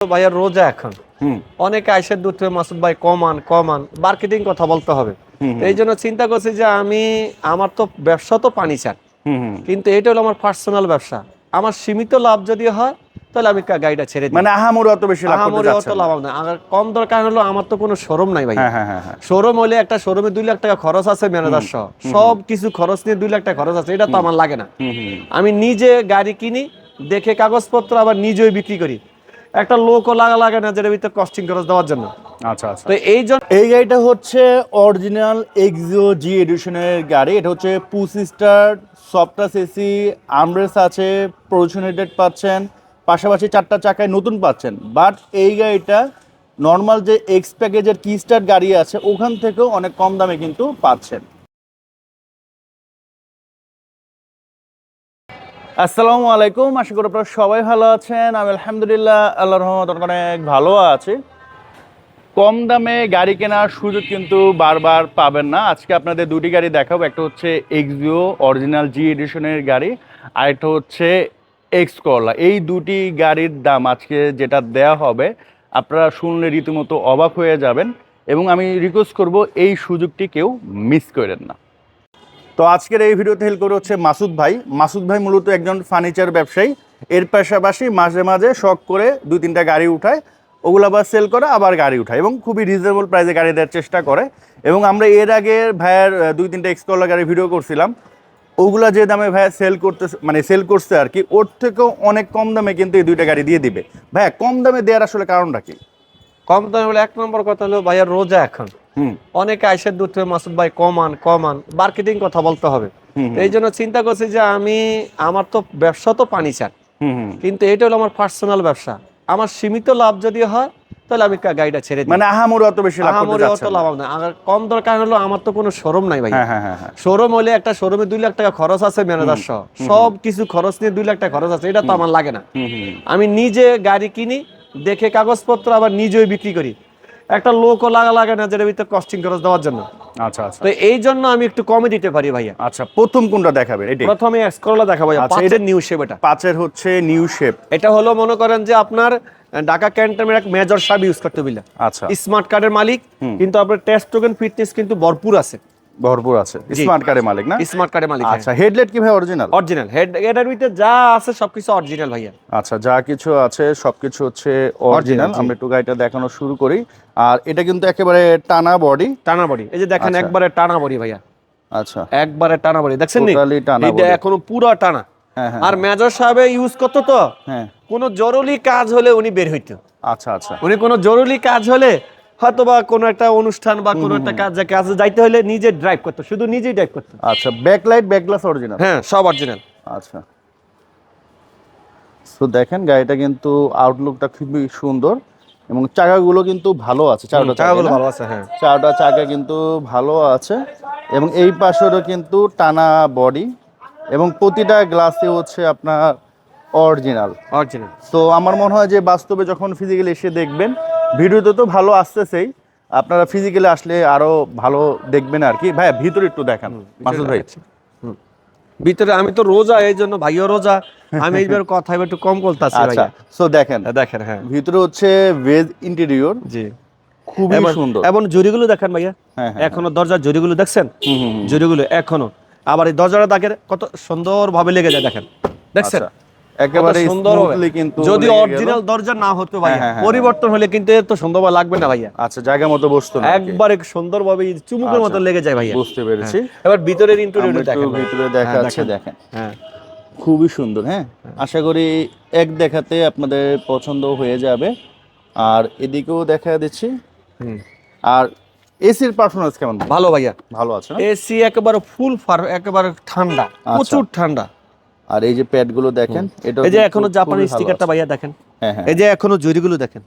ভাইয়া রোজা এখন। অনেকে আইসের থেকে মাসুদ ভাই কমান কমান মার্কেটিং কথা বলতে হবে। এই জন্য চিন্তা করছি যে আমি আমার তো ব্যবসা তো পানি হুম। কিন্তু এটা হলো আমার পার্সোনাল ব্যবসা। আমার সীমিত লাভ যদি হয় তাহলে আমি গাড়িটা ছেড়ে দিই। মানে আহামরি অত বেশি লাভ আহামরি অত লাভ না আর কম দরকার হলো আমার তো কোনো শোরুম নাই ভাই হ্যাঁ হ্যাঁ হ্যাঁ হ্যাঁ। শোরুম হলে একটা শোরুমে দুই লাখ টাকা খরচ আছে ম্যানেজার সহ। সব কিছু খরচ নিয়ে দুই লাখ টাকা খরচ আছে। এটা তো আমার লাগে না। আমি নিজে গাড়ি কিনি দেখে কাগজপত্র আবার নিজেই বিক্রি করি। একটা লোকও লাগা লাগে না যেটা ভিতরে কস্টিং খরচ দেওয়ার জন্য। আচ্ছা আচ্ছা। তো এই জন্য এই গাড়িটা হচ্ছে অরিজিনাল এক্সিও জি এডিশনের গাড়ি। এটা হচ্ছে পুস স্টার সফটাস এসি আমরেস আছে প্রোশনেটেড পাচ্ছেন। পাশাপাশি চারটা চাকায় নতুন পাচ্ছেন। বাট এই গাড়িটা নর্মাল যে এক্স প্যাকেজের কি স্টার গাড়ি আছে ওখান থেকেও অনেক কম দামে কিন্তু পাচ্ছেন। আসসালামু আলাইকুম, আশা করি আপনারা সবাই ভালো আছেন। আমি আলহামদুলিল্লাহ, আল্লাহর রহমত অনেক ভালো আছি। কম দামে গাড়ি কেনার সুযোগ কিন্তু বারবার পাবেন না। আজকে আপনাদের দুটি গাড়ি দেখাবো, একটা হচ্ছে এক্সিও অরিজিনাল জি এডিশনের গাড়ি, আর একটা হচ্ছে এক্স করলা এই দুটি গাড়ির দাম আজকে যেটা দেয়া হবে, আপনারা শুনলে রীতিমতো অবাক হয়ে যাবেন, এবং আমি রিকোয়েস্ট করব এই সুযোগটি কেউ মিস করেন না। তো আজকের এই ভিডিওতে হেল্প করে হচ্ছে মাসুদ ভাই। মাসুদ ভাই মূলত একজন ফার্নিচার ব্যবসায়ী। এর পাশাপাশি মাঝে মাঝে শখ করে দুই তিনটা গাড়ি উঠায়। ওগুলো আবার সেল করে, আবার গাড়ি উঠায় এবং খুবই রিজনেবল প্রাইসে গাড়ি দেওয়ার চেষ্টা করে। এবং আমরা এর আগে ভাইয়ের দুই তিনটা এক্সকলার গাড়ি ভিডিও করছিলাম। ওগুলা যে দামে ভাইয়া সেল করতে মানে সেল করছে আর কি, ওর থেকেও অনেক কম দামে কিন্তু এই দুইটা গাড়ি দিয়ে দিবে। ভাইয়া, কম দামে দেওয়ার আসলে কারণটা কি? কম দামে বলে এক নম্বর কথা হলো ভাইয়া রোজা এখন। অনেকে আইসের দূর থেকে মাসুদ ভাই কমান কমান মার্কেটিং কথা বলতে হবে। এই জন্য চিন্তা করছি যে আমি আমার তো ব্যবসা তো পানি চান। কিন্তু এটা হলো আমার পার্সোনাল ব্যবসা। আমার সীমিত লাভ যদি হয় তাহলে আমি গাড়িটা ছেড়ে দিই। মানে আহামরি অত বেশি লাভ আহামরি অত লাভ না। আর কম দরকার হলো আমার তো কোনো শোরুম নাই ভাই হ্যাঁ হ্যাঁ হ্যাঁ হ্যাঁ। শোরুম হলে একটা শোরুমে দুই লাখ টাকা খরচ আছে ম্যানেজার সহ। সব কিছু খরচ নিয়ে দুই লাখ টাকা খরচ আছে এটা তো আমার লাগে না। আমি নিজে গাড়ি কিনি দেখে কাগজপত্র আবার নিজেই বিক্রি করি। একটা লোকও লাগা লাগে না যেটা ভিতরে কস্টিং খরচ দেওয়ার জন্য। আচ্ছা আচ্ছা। তো এই জন্য আমি একটু কমে দিতে পারি ভাইয়া। আচ্ছা প্রথম কোনটা দেখাবেন? এটাই। প্রথমে এক্সকরলা দেখা ভাইয়া আচ্ছা, পাঁচের নিউ শেপ এটা। পাঁচের হচ্ছে নিউ শেপ এটা হলো মনে করেন যে আপনার ঢাকা ক্যান্টনমেন্ট এক মেজর সাহেব ইউজ করতে বিলা আচ্ছা। স্মার্ট কার্ডের মালিক কিন্তু আপনার টেস্ট টোকেন ফিটনেস কিন্তু ভরপুর আছে। ভরপুর আছে। স্মার্ট কার্ডের মালিক না? স্মার্ট কার্ডের মালিক আচ্ছা হেডলাইট কি ভাই অরিজিনাল অরিজিনাল হেড এটার ভিতরে যা আছে সবকিছু অরিজিনাল ভাইয়া। আচ্ছা যা কিছু আছে সবকিছু হচ্ছে অরিজিনাল আমরা একটু গাড়িটা দেখানো শুরু করি। আর এটা কিন্তু একেবারে টানা বডি টানা বডি এই যে দেখেন আচ্ছা। একবারে টানা বডি ভাইয়া। আচ্ছা। একবারে টানা বডি দেখছেন নি? এটা এখনও পুরো টানা। হ্যাঁ হ্যাঁ আর মেজর সাহেব ইউজ করতো তো। হ্যাঁ। কোনো জরুরি কাজ হলে উনি বের হইতো। আচ্ছা আচ্ছা। উনি কোনো জরুরি কাজ হলে হয়তো বা কোনো একটা অনুষ্ঠান বা কোনো একটা কাজ কাজে যাইতে হলে নিজে ড্রাইভ করতো শুধু নিজেই ড্রাইভ করতো আচ্ছা ব্যাকলাইট ব্যাকগ্লাস অরিজিনাল হ্যাঁ সব অরিজিনাল আচ্ছা। তো দেখেন গাড়িটা কিন্তু আউটলুকটা খুবই সুন্দর এবং চাকাগুলো কিন্তু ভালো আছে চারটা চাকাগুলো ভালো আছে হ্যাঁ। চারটা চাকা কিন্তু ভালো আছে এবং এই পাশেরও কিন্তু টানা বডি এবং প্রতিটা গ্লাসে হচ্ছে আপনার অরিজিনাল অরিজিনাল তো আমার মনে হয় যে বাস্তবে যখন ফিজিক্যালি এসে দেখবেন ভিডিওতে তো ভালো আসতেছেই। আপনারা ফিজিক্যালি আসলে আরও ভালো দেখবেন আর কি। ভাই ভিতরে একটু দেখান। মাসুদ ভাই। ভিতরে আমি তো রোজা এই জন্য ভাইও রোজা। আমি এইবার কথা একটু কম বলতাছি আচ্ছা ভাইয়া সো দেখেন। হ্যাঁ, দেখেন হ্যাঁ। ভিতরে হচ্ছে ভেজ ইন্টেরিয়র জি। খুবই সুন্দর। এবং জরিগুলো দেখেন ভাইয়া। হ্যাঁ, হ্যাঁ, এখনও দরজার জরিগুলো দেখছেন? হুম, হুম, হুম। জরিগুলো এখনও। আবার এই দরজাটা দেখেন কত সুন্দর ভাবে লেগে যায় দেখেন। দেখছেন? আচ্ছা, একেবারে সুন্দর হবে। কিন্তু যদি অরিজিনাল দরজা না হতো ভাইয়া। হ্যাঁ, হ্যাঁ, পরিবর্তন হলে কিন্তু এত সুন্দর লাগবে না ভাইয়া। আচ্ছা জায়গা মতো বসতো না একবারে সুন্দর ভাবে চুমুকের মতো আচ্ছা, লেগে যায় ভাইয়া। বুঝতে পেরেছি। হ্যাঁ। এবার ভিতরের ইন্টেরিয়র দেখেন ভিতরে দেখা হ্যাঁ, যাচ্ছে দেখেন। হ্যাঁ। খুবই সুন্দর হ্যাঁ। আশা করি এক দেখাতে আপনাদের পছন্দ হয়ে যাবে। আর এদিকেও দেখা দিচ্ছি। হুম। আর এসির পারফরমেন্স কেমন? ভালো ভাইয়া। ভালো আছে এসি একেবারে ফুল ফার একেবারে ঠান্ডা আচ্ছা। প্রচুর ঠান্ডা। আর এই যে প্যাডগুলো দেখেন এটা এই যে এখনও জাপানি স্টিকারটা ভাইয়া দেখেন। হ্যাঁ হ্যাঁ। এই যে এখনও জুরিগুলো দেখেন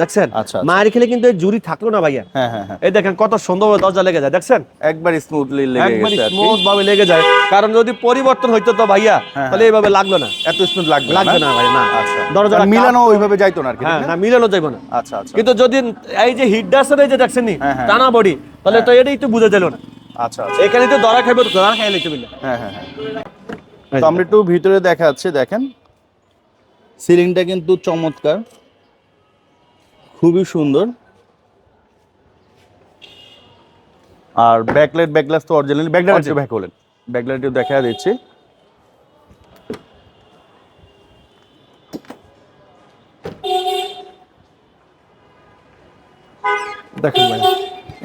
দেখছেন? আচ্ছা, আচ্ছা। মায়ের খেলে কিন্তু এই জুরি থাকল না ভাইয়া। হ্যাঁ হ্যাঁ হ্যাঁ। এই দেখেন কত সুন্দর দরজা লেগে যায় দেখছেন? একবার স্মুথলি লেগে একবার স্মুথ ভাবে লেগে যায়। কারণ যদি পরিবর্তন হইতো তো ভাইয়া হ্যাঁ, তাহলে এইভাবে লাগল না। এত স্মুথ লাগবে লাগবে না ভাই না। আচ্ছা। দরজা মিলানো ওইভাবে যাইতো না আর কি হ্যাঁ না? মিলানো যাইবো না। আচ্ছা আচ্ছা। কিন্তু যদি এই যে হিট এই যে দেখছেন নি হ্যাঁ, হ্যাঁ। টানা বডি তাহলে তো এটাই তো বুঝে দিল না। আচ্ছা আচ্ছা। এখানে তো দরা খাইবে তো দরা খাইলে হ্যাঁ হ্যাঁ হ্যাঁ। তো আমরা একটু ভিতরে দেখা যাচ্ছে দেখেন। সিলিংটা কিন্তু চমৎকার। খুবই সুন্দর। আর ব্যাকলাইট ব্যাকগ্লাস তো অরিজিনালি ব্যাকলাইট ব্যাক হলেন ব্যাকলাইট দেখা দিচ্ছি। দেখেন ভাই।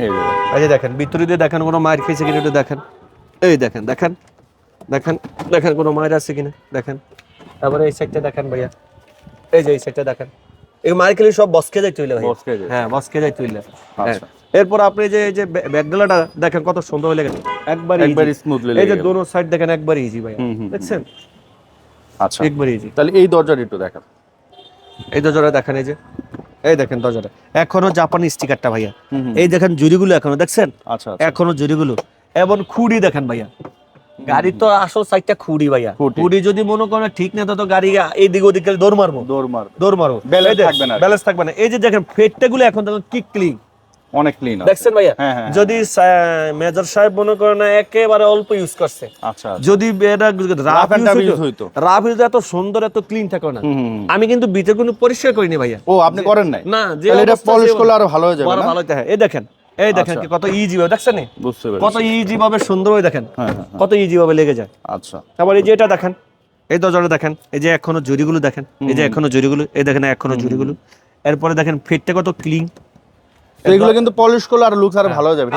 এই দেখেন। দেখেন ভিতরে দিয়ে দেখেন কোনো মায়ের খেয়েছে কিনা দেখেন। এই দেখেন দেখেন। দেখেন দেখেন কোনো মায়ের আছে কিনা? দেখেন। তারপরে এই সাইডটা দেখেন ভাইয়া। এই যে এই সাইডটা দেখেন। এই মায়ের খেলে সব বসকে যাই তুইলে ভাই। হ্যাঁ বসকে যাই তুইলে হ্যাঁ। আচ্ছা। এরপর আপনি যে এই যে ব্যাকডালাটা দেখেন কত সুন্দর হয়ে গেছে। একবার একবার স্মুথলি এই যে দোনো সাইড দেখেন একবার ইজি ভাই। দেখছেন? আচ্ছা। একবার ইজি তাহলে এই দরজাটা একটু দেখান। এই দরজাটা দেখেন এই যে। এই দেখেন দরজাটা। এখনও জাপানি স্টিকারটা ভাইয়া। এই দেখেন জুড়িগুলো এখনও দেখছেন? আচ্ছা আচ্ছা। এখনও জুড়িগুলো। এবং খুঁড়ি দেখেন ভাইয়া। গাড়ির তো আসল সাইডটা খুঁড়ি ভাইয়া। খুঁড়ি। যদি মনে করেন ঠিক না তো গাড়ি এইদিক ওদিক গেলে দৌড় মারবো। দৌড় মার দৌড় মারবো। Balance থাকবে না ব্যালেন্স থাকবে না। এই যে দেখেন ফেটটা গুলো এখন দেখেন কি ক্লিন অনেক ক্লিন দেখছেন ভাইয়া? হ্যাঁ, হ্যাঁ, যদি মেজর সাহেব মনে করেন একেবারে অল্প ইউজ করছে। আচ্ছা আচ্ছা। যদি এটা রাফ tough হইতো। রাফ ইউজ এত সুন্দর এত ক্লিন থাকে না। আমি কিন্তু ভিতরে কোনো পরিষ্কার করিনি ভাইয়া। ও আপনি করেন নাই? না যে এটা পলিশ করলে আরও ভালো হয়ে যাবে ভালো হয়। এই দেখেন এই দেখেন আচ্ছা। কত ইজি ভাবে দেখছেন বুঝতে পেরেছি। কত ইজি ভাবে সুন্দর হয়ে দেখেন। হ্যাঁ, হ্যাঁ, হ্যাঁ। কত ইজি ভাবে লেগে যায়। আচ্ছা। তারপর এই যে এটা দেখেন এই দরজাটা দেখেন এই যে এখনও জুড়িগুলো দেখেন এই যে এখনও জুড়িগুলো এই দেখেন এখনও জুড়িগুলো। এরপরে দেখেন ফিটটা কত ক্লিন তো এগুলো কিন্তু পলিশ করলে আরও লুকস আরও ভালো হয়ে যাবে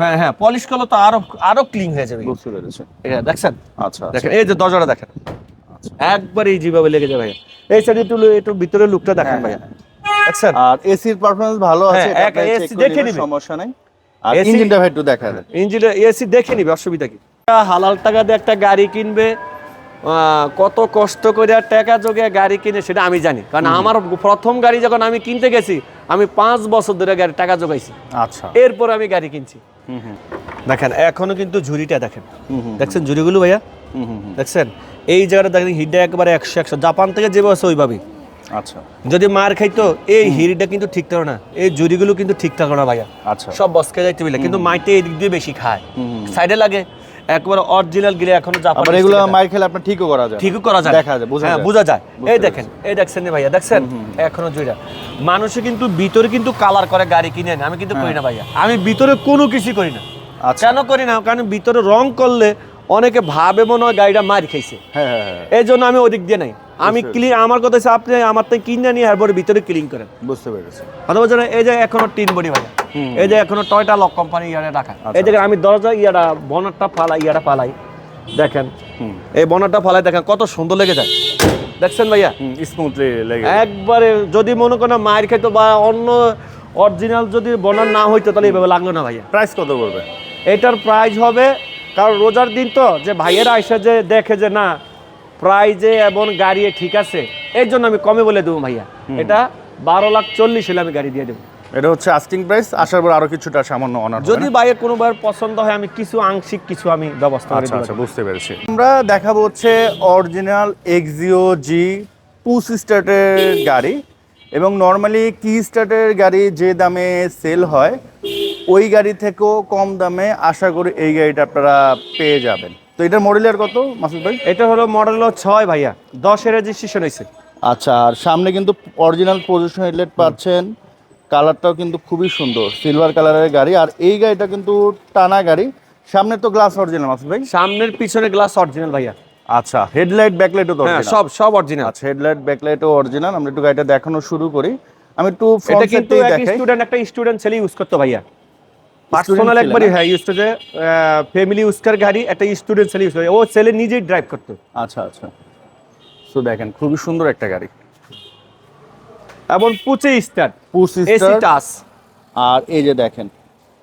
হ্যাঁ হ্যাঁ পলিশ করলে তো আরও আরও ক্লিন হয়ে যাবে। বুঝতে পেরেছি। এটা দেখছেন? আচ্ছা দেখেন এই যে দরজাটা দেখেন। একবার ইজি ভাবে লেগে যাবে ভাইয়া। এই সাইডে একটু একটু ভিতরে লুকটা দেখেন হ্যাঁ, ভাইয়া। আর এসির পারফরম্যান্স ভালো আছে হ্যাঁ, করে দেখে নিবে। সমস্যা নাই। আর ইঞ্জিনটা একটু দেখা দেন ইঞ্জিনে এসি দেখে নিবে অসুবিধা কি? হালাল টাকা দিয়ে একটা গাড়ি কিনবে আহ, কত কষ্ট করে টাকা যোগে গাড়ি কিনে সেটা আমি জানি। কারণ আমার প্রথম গাড়ি যখন আমি কিনতে গেছি আমি পাঁচ বছর ধরে গাড়ি টাকা জোগাইছি। আচ্ছা। এরপর আমি গাড়ি কিনছি। হুম হুম। দেখেন এখনও কিন্তু ঝুড়িটা দেখেন। দেখছেন ঝুড়িগুলো ভাইয়া? হুম হুম হুম। দেখছেন? এই জায়গাটা দেখেন হিটটা একবারে একশো একশো। জাপান থেকে যেভাবে আছে ওইভাবেই। আচ্ছা। যদি মার খাইতো এই হিড়িটা কিন্তু ঠিক থাকো না। এই জুড়িগুলো কিন্তু ঠিক থাকো না ভাইয়া। আচ্ছা। সব বসকে যাইতে বলে কিন্তু মাইতে এই দিক দিয়ে বেশি খায়। সাইডে লাগে একবারে অরিজিনাল গিলে এখনও জাপান আবার এগুলো মাইর খেলে আপনার ঠিকও করা যায়। ঠিকই করা যায়। দেখা যায় বোঝা হ্যাঁ যায়। বোঝা যায়। এই দেখেন এই দেখছেন নি ভাইয়া? দেখছেন? এখনও জুইটা মানুষে কিন্তু ভিতরে কিন্তু কালার করে গাড়ি কিনে আমি কিন্তু করি না ভাইয়া। আমি ভিতরে কোনো কিছু করি না। আচ্ছা। কেন করি না? কারণ ভিতরে রং করলে অনেকে ভাবে মনে হয় গাড়িটা মার খাইছে। হ্যাঁ হ্যাঁ হ্যাঁ। এই জন্য আমি ওদিক দিয়ে নাই। আমি ক্লিন আমার কথা হচ্ছে আপনি আমার থেকে কিনে নিয়ে এরপরে ভিতরে ক্লিন করেন। বুঝতে পেরেছি। কথা বলছেন এই যে এখনও টিন বডি ভাইয়া হুম। এই যে এখনও টয়টা লক কোম্পানি ইয়ারে রাখা। আচ্ছা, এই যে আমি দরজা ইয়াটা বনারটা ফালাই ইয়াটা ফালাই। দেখেন এই বনারটা ফালাই দেখেন কত সুন্দর লেগে যায়। দেখছেন ভাইয়া? স্মুথলি লেগে একবারে যদি মনে করেন মায়ের খেতো বা অন্য অরিজিনাল যদি বনার না হইতো তাহলে এইভাবে লাগল না ভাইয়া। প্রাইস কত পড়বে? এটার প্রাইস হবে কারণ রোজার দিন তো যে ভাইয়েরা এসে যে দেখে যে না প্রায় যে এবং গাড়ি ঠিক আছে এর জন্য আমি কমে বলে দেবো ভাইয়া। এটা বারো লাখ চল্লিশ হলে আমি গাড়ি দিয়ে দেবো। এটা হচ্ছে আস্টিং প্রাইস আসার পর আরও কিছুটা সামান্য অনার যদি বাইরে কোনো বাইয়ের পছন্দ হয় আমি কিছু আংশিক কিছু আমি ব্যবস্থা করে আচ্ছা আচ্ছা বুঝতে পেরেছি। আমরা দেখাবো হচ্ছে অরিজিনাল এক্সিও জি পুস স্টার্টের গাড়ি এবং নর্মালি কি স্টার্টের গাড়ি যে দামে সেল হয় ওই গাড়ি থেকেও কম দামে আশা করি এই গাড়িটা আপনারা পেয়ে যাবেন। তো এটার মডেলের কত মাসুদ ভাই? এটা হলো মডেল ছয় ভাইয়া দশের রেজিস্ট্রেশন হয়েছে। আচ্ছা আর সামনে কিন্তু অরিজিনাল পজিশন হেডলাইট পাচ্ছেন। কালারটাও কিন্তু খুবই সুন্দর সিলভার কালারের গাড়ি। আর এই গাড়িটা কিন্তু টানা গাড়ি। সামনে তো গ্লাস অরিজিনাল মাসুদ ভাই? সামনের পিছনে গ্লাস অরিজিনাল ভাইয়া। আচ্ছা হেডলাইট ব্যাকলাইটও তো হ্যাঁ সব সব অরিজিনাল আচ্ছা হেডলাইট ব্যাকলাইটও অরিজিনাল আমরা একটু গাড়িটা দেখানো শুরু করি। আমি একটু এটা ফ্রন্ট কিন্তু সাইডটাই এক দেখাই। স্টুডেন্ট একটা স্টুডেন্ট ছেলে ইউজ করতো ভাইয়া। পার্সোনাল একবারই হ্যাঁ ইউজ করছে ফ্যামিলি গাড়ি একটা স্টুডেন্ট ছেলে ইউজ করে। ও ছেলে নিজেই ড্রাইভ করতো। আচ্ছা আচ্ছা। তো দেখেন খুবই সুন্দর একটা গাড়ি। এবং পুচে স্টার্ট পুশ এসি স্টার আর এই যে দেখেন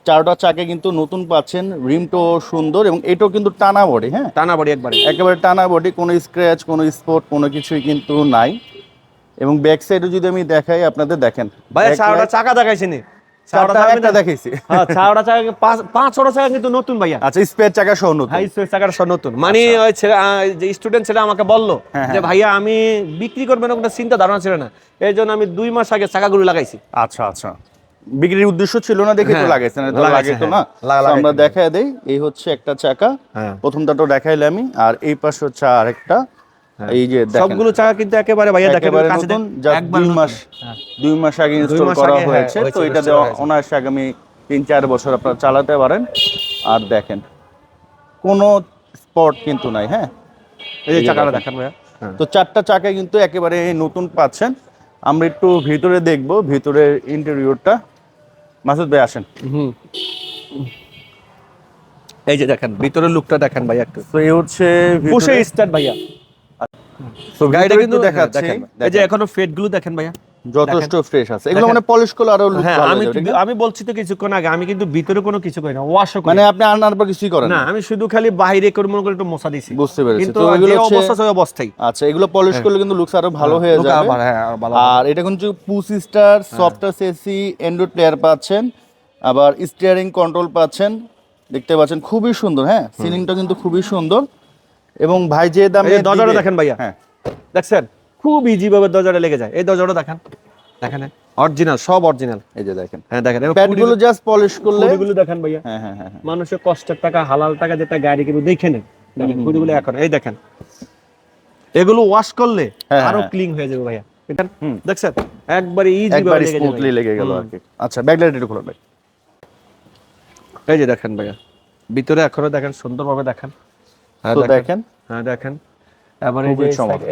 চারটা চাকে কিন্তু নতুন পাচ্ছেন রিমটো সুন্দর এবং এটাও কিন্তু টানা বডি হ্যাঁ? টানা বাড়ি একবারে। একেবারে টানা বডি কোনো স্ক্র্যাচ কোনো স্পট কোনো কিছুই কিন্তু নাই। এবং ব্যাক সাইডে যদি আমি দেখাই আপনাদের দেখেন Backlight- ছাওড়া চাকা দেখাইছে নি? চারটা একটা দেখাইছি। হ্যাঁ ছাওড়া চাকা পাঁচ পাঁচ চাকা কিন্তু নতুন ভাইয়া। আচ্ছা স্পেয়ার চাকা সহ নতুন। নতুন। মানে ওই ছেলে যে স্টুডেন্ট ছেলে আমাকে বলল হ্যাঁ, যে হ্যাঁ। ভাইয়া আমি বিক্রি করবে না কোনো চিন্তা ধারণা ছিল না। এই জন্য আমি দুই মাস আগে চাকাগুলো লাগাইছি। আচ্ছা আচ্ছা। বিক্রির উদ্দেশ্য ছিল না দেখে তো হ্যাঁ, লাগাইছে, লাগে তো হ্যাঁ। না। আমরা। দেখায় দেই এই হচ্ছে একটা চাকা। হ্যাঁ। প্রথমটা তো দেখাইলে আমি আর এই পাশে হচ্ছে আরেকটা। এই যে সবগুলো চাকা কিন্তু একেবারে ভাইয়া দেখেন একেবারে কাছে নতুন একবার দুই মাস হ্যাঁ। দুই মাস আগে ইনস্টল করা হ্যাঁ, হয়েছে তো এটা হয়েছে। অনায়াসে আগামী তিন চার বছর আপনারা চালাতে পারেন। আর দেখেন কোনো স্পট কিন্তু নাই হ্যাঁ? এই যে চাকাটা দেখেন। ভাইয়া। হ্যাঁ। তো চারটা চাকা কিন্তু একেবারে নতুন পাচ্ছেন। আমরা একটু ভিতরে দেখব ভিতরের ইন্টেরিয়রটা মাসুদ ভাই আসেন। হুম। এই যে দেখেন ভিতরের লুকটা দেখেন ভাইয়া একটু। তো এই হচ্ছে বসে স্টার্ট ভাইয়া। তো গাড়িটা কিন্তু দেখাচ্ছে। এই যে এখনও ফেটগুলো দেখেন ভাইয়া। যথেষ্ট ফ্রেশ আছে। এগুলো মানে পলিশ করলে আরও হ্যাঁ ভালো আমি হয়ে? আমি বলছি তো কিছুক্ষণ আগে আমি কিন্তু ভিতরে কোনো কিছু করি না ওয়াশও করি। মানে আপনি আনার পর কিছুই করেন না আমি শুধু খালি বাইরে করে মনে করে একটু মশা দিছি। বুঝতে পেরেছি। কিন্তু এগুলো হচ্ছে অবস্থা সেই অবস্থায় আচ্ছা এগুলো পলিশ করলে কিন্তু লুকস আরও ভালো হয়ে লোক যাবে। হ্যাঁ, আরও এটা কিন্তু push start software AC android player পাচ্ছেন। আবার স্টিয়ারিং কন্ট্রোল পাচ্ছেন। দেখতে পাচ্ছেন খুবই সুন্দর হ্যাঁ? সিলিংটা কিন্তু খুবই সুন্দর। এবং ভাই যে দামে দরজাটা দেখেন ভাইয়া। হ্যাঁ। দেখছেন? খুব ইজি ভাবে দরজাটা লেগে যায়। এই দরজাটা দেখেন। দেখেন অরিজিনাল সব অরিজিনাল এই যে দেখেন। হ্যাঁ দেখেন। প্যাডগুলো জাস্ট পলিশ করলে গুলো দেখেন ভাইয়া। হ্যাঁ হ্যাঁ হ্যাঁ হ্যাঁ। মানুষের কষ্টের টাকা হালাল টাকা যেটা গাড়ি কিনে দেখে নেন। দেখেন খুঁড়িগুলো এখন। এই দেখেন। এগুলো ওয়াশ করলে হ্যাঁ, আরও হ্যাঁ। ক্লিন হয়ে যাবে ভাইয়া। দেখছেন? একবারে ইজি ভাবে স্মুথলি লেগে গেল আর কি। আচ্ছা ব্যাকলাইট একটু খুলুন ভাই। এই যে দেখেন ভাইয়া। ভিতরে এখনও দেখেন সুন্দরভাবে দেখেন। হ্যাঁ দেখেন। দেখেন। হ্যাঁ দেখেন। এবার এই যে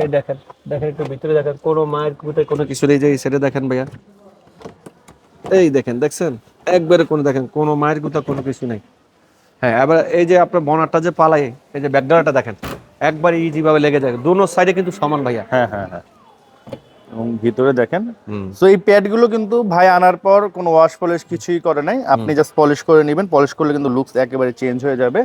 এই দেখেন দেখেন একটু ভিতরে দেখেন কোনো মায়ের কুটে কোনো কিছু নেই। যে এই সাইডে দেখেন ভাইয়া। এই দেখেন দেখছেন? একবারে কোনো দেখেন কোনো মায়ের কুতা কোনো কিছু নেই। হ্যাঁ এবার এই যে আপনার বনারটা যে পালাই এই যে ব্যাকগ্রাউন্ডটা দেখেন একবার ইজি ভাবে লেগে যায়। দোনো সাইডে কিন্তু সমান ভাইয়া। হ্যাঁ হ্যাঁ হ্যাঁ। এবং ভিতরে দেখেন। হুম। সো এই প্যাডগুলো কিন্তু ভাই আনার পর কোনো ওয়াশ পলিশ কিছুই করে নাই। আপনি জাস্ট পলিশ করে নেবেন। পলিশ করলে কিন্তু লুকস একেবারে চেঞ্জ হয়ে যাবে।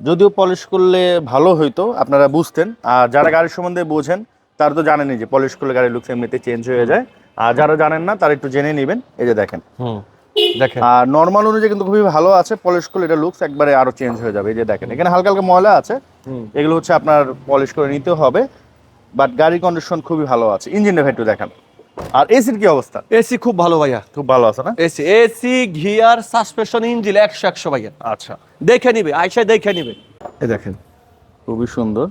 যদিও পলিশ করলে ভালো হইতো আপনারা বুঝতেন। আর যারা গাড়ির সম্বন্ধে বোঝেন তারা তো জানেনই যে পলিশ করলে গাড়ির লুকস এমনিতে চেঞ্জ হয়ে যায়। আর যারা জানেন না তারা একটু জেনে নেবেন। এই যে দেখেন। দেখেন। আর নর্মাল অনুযায়ী কিন্তু খুবই ভালো আছে পলিশ করলে এটা লুকস একবারে আরও চেঞ্জ হয়ে যাবে। এই যে দেখেন এখানে হালকা হালকা ময়লা আছে। এগুলো হচ্ছে আপনার পলিশ করে নিতে হবে। বাট গাড়ির কন্ডিশন খুবই ভালো আছে। ইঞ্জিনের একটু দেখান। আর এসির কি অবস্থা? এসি খুব ভালো ভাইয়া। খুব ভালো আছে না? AC AC gear suspension engine একশো একশো ভাইয়া। আচ্ছা। দেখে নিবে আইসা দেখে নিবে। এই দেখেন। খুবই সুন্দর।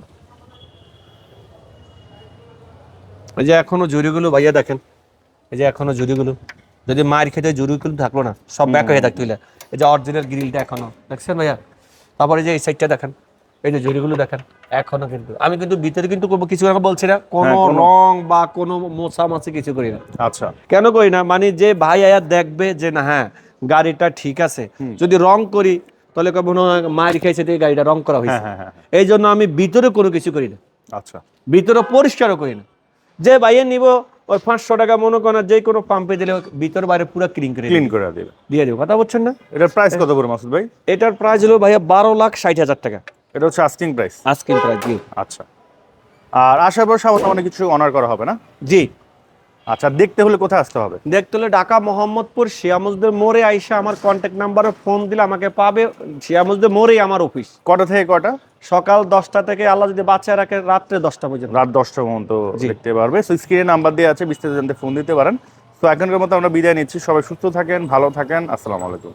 এই যে এখনও জুড়িগুলো ভাইয়া দেখেন। এই যে এখনও জুড়িগুলো। যদি মার খেতে জুড়িগুলো থাকল না সব ব্যাক হয়ে থাকতো এই যে অরিজিনাল গ্রিলটা এখনও। দেখছেন ভাইয়া? তারপরে যে এই সাইডটা দেখেন। এই যে জুড়িগুলো দেখেন এখনও কিন্তু। আমি কিন্তু ভিতরে কিন্তু কোনো কিছু আমি বলছি না। কোনো হ্যাঁ, রং বা কোনো মোছা মাছি কিছু করি না। আচ্ছা। কেন করি না? মানে যে ভাই আয়া দেখবে যে না হ্যাঁ গাড়িটা ঠিক আছে। যদি রং করি তাহলে কবে মনে হয় মার খাইছে দিয়ে গাড়িটা রং করা হয়েছে। হ্যাঁ হ্যাঁ এই জন্য আমি ভিতরে কোনো কিছু করি না। আচ্ছা। ভিতরে পরিষ্কারও করি না। যে বাইরে নিব ওই পাঁচশো টাকা মনে করেন যে কোনো পাম্পে দিলে ভিতর বাইরে পুরো ক্লিন করে ক্লিন করে দেবে। দিয়ে দেবো। কথা বলছেন না? এটার প্রাইস কত করে মাসুদ ভাই? এটার প্রাইস হলো ভাইয়া বারো লাখ ষাট হাজার টাকা। এটা হচ্ছে আস্কিং প্রাইস আস্কিং প্রাইস জি। আচ্ছা। আর আসার পর সামনে মানে কিছু অনার করা হবে না? জি। আচ্ছা দেখতে হলে কোথায় আসতে হবে? দেখতে হলে ঢাকা মোহাম্মদপুর শিয়ামুজদের মোড়ে আইসা আমার কন্ট্যাক্ট নাম্বারে ফোন দিলে আমাকে পাবে। শিয়ামুজদের মোড়েই আমার অফিস কটা থেকে কটা? সকাল দশটা থেকে আল্লাহ যদি বাচ্চা রাখে রাত্রে দশটা পর্যন্ত। রাত দশটা পর্যন্ত দেখতে পারবে। সো স্ক্রিনে নাম্বার দিয়ে আছে বিস্তারিত জানতে ফোন দিতে পারেন। তো এখনকার মতো আমরা বিদায় নিচ্ছি। সবাই সুস্থ থাকেন ভালো থাকেন। আসসালামু আলাইকুম।